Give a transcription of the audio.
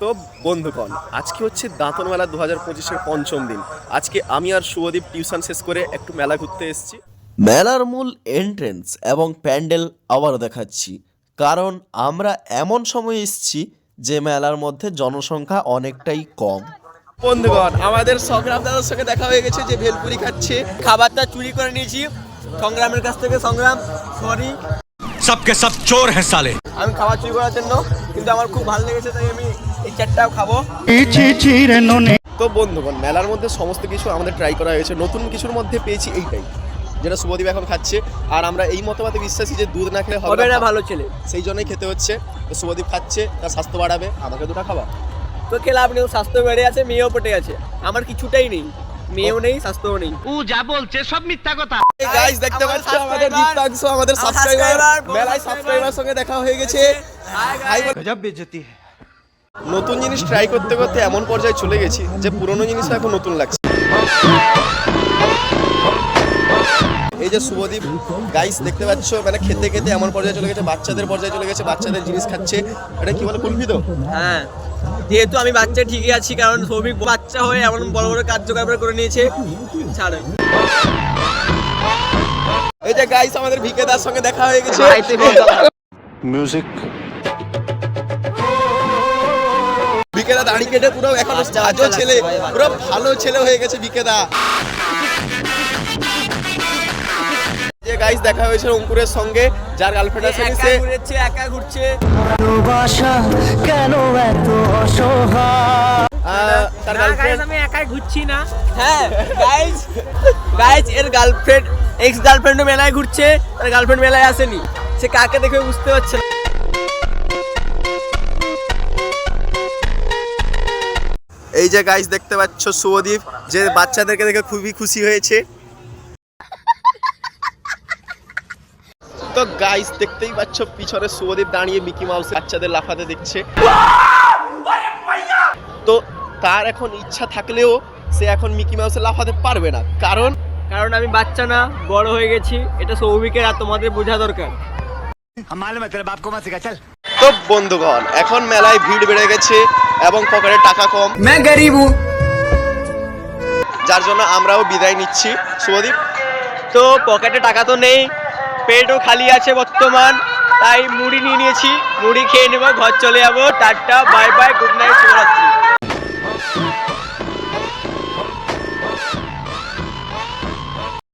তো বন্ধুগণ আজকে হচ্ছে দাঁতন মেলা দু হাজার পঁচিশের পঞ্চম দিন। আজকে আমি আর শুভদীপ টিউশন শেষ করে একটু মেলা ঘুরতে এসেছি। মেলার মূল এন্ট্রেন্স এবং প্যান্ডেল আবারও দেখাচ্ছি। কারণ আমরা এমন সময় এসেছি যে মেলার মধ্যে জনসংখ্যা অনেকটাই কম। বন্ধুগণ আমাদের সংগ্রাম দাদার সঙ্গে দেখা হয়ে গেছে যে ভেলপুরি খাচ্ছে। খাবারটা চুরি করে নিয়েছি। সংগ্রামের কাছ থেকে সংগ্রাম সরি সবকে সব চোর হ্যাঁ সালে আমি খাবার চুরি করার জন্য কিন্তু আমার খুব ভালো লেগেছে তাই আমি এই চারটাও খাব। তো বন্ধুগণ মেলার মধ্যে সমস্ত কিছু আমাদের ট্রাই করা হয়েছে। নতুন কিছুর মধ্যে পেয়েছি এইটাই যেটা শুভদীপ এখন খাচ্ছে। আর আমরা এই মতবাদে বিশ্বাসী যে দুধ না খেলে হবে না ভালো ছেলে। সেই জন্যই খেতে হচ্ছে। শুভদীপ খাচ্ছে তার স্বাস্থ্য বাড়াবে আমাকে দুটো খাওয়া। তো খেলে আপনি স্বাস্থ্য বেড়ে আছে মেয়েও পটে আছে আমার কিছুটাই নেই মেয়েও নেই স্বাস্থ্যও নেই। ও যা বলছে সব মিথ্যা কথা। গাইস দেখতে পাচ্ছ আমাদের দীপ্তাংশ আমাদের সাবস্ক্রাইবার মেলায় সাবস্ক্রাইবার সঙ্গে দেখা হয়ে গেছে। গজব বেজতি। নতুন জিনিস ট্রাই করতে করতে এমন পর্যায়ে চলে গেছি যে পুরনো জিনিসটা এখন নতুন লাগছে। এই যে শুভদীপ গাইস দেখতে পাচ্ছ মানে খেতে খেতে এমন পর্যায়ে চলে গেছে বাচ্চাদের পর্যায়ে চলে গেছে বাচ্চাদের জিনিস খাচ্ছে। এটা কি বলে কুলফি তো হ্যাঁ যেহেতু আমি বাচ্চা ঠিকই আছি কারণ সৌভিক বাচ্চা হয়ে এমন বড় বড় কার্যকর করে নিয়েছে। ছাড়ে। এই যে গাইস আমাদের ভিকেদার সঙ্গে দেখা হয়ে গেছে। মিউজিক ভিকেদা দাড়ি কেটে পুরো এখন আজও ছেলে পুরো ভালো ছেলে হয়ে গেছে বিকেদা। যে গাইস দেখা হয়েছে অঙ্কুরের সঙ্গে যার গার্লফ্রেন্ড আছে একা সে ঘুরেছে একা ঘুরছে। আহ, তার গার্লফ্রেন্ড আমি একাই ঘুরছি না। হ্যাঁ এর গার্লফ্রেন্ড এক্স গার্লফ্রেন্ডও মেলায় ঘুরছে তার গার্লফ্রেন্ড মেলায় আসেনি। সে কাকে দেখে বুঝতে পারছে না। এই যে গাইস দেখতে পাচ্ছ শুভদীপ যে বাচ্চাদেরকে দেখে খুবই খুশি হয়েছে। তো গাইস দেখতেই পাচ্ছ পিছনে শুভদীপ দাঁড়িয়ে মিকি মাউস বাচ্চাদের লাফাতে দেখছে। তো তার এখন ইচ্ছা থাকলেও সে এখন মিকি মাউসে লাফাতে পারবে না। কারণ? কারণ আমি বাচ্চা না বড় হয়ে গেছি এটা সৌভিকের আর তোমাদের বোঝা দরকার। তো বন্ধুগণ এখন মেলায় ভিড় বেড়ে গেছে। এবং পকেটের টাকা কম। যার জন্য আমরাও বিদায় নিচ্ছি। শুভদীপ তো পকেটে টাকা তো নেই পেটও খালি আছে বর্তমান তাই মুড়ি নিয়ে নিয়েছি। মুড়ি খেয়ে নেব ঘর চলে যাব। Tata bye bye good night শুভরাত্রি।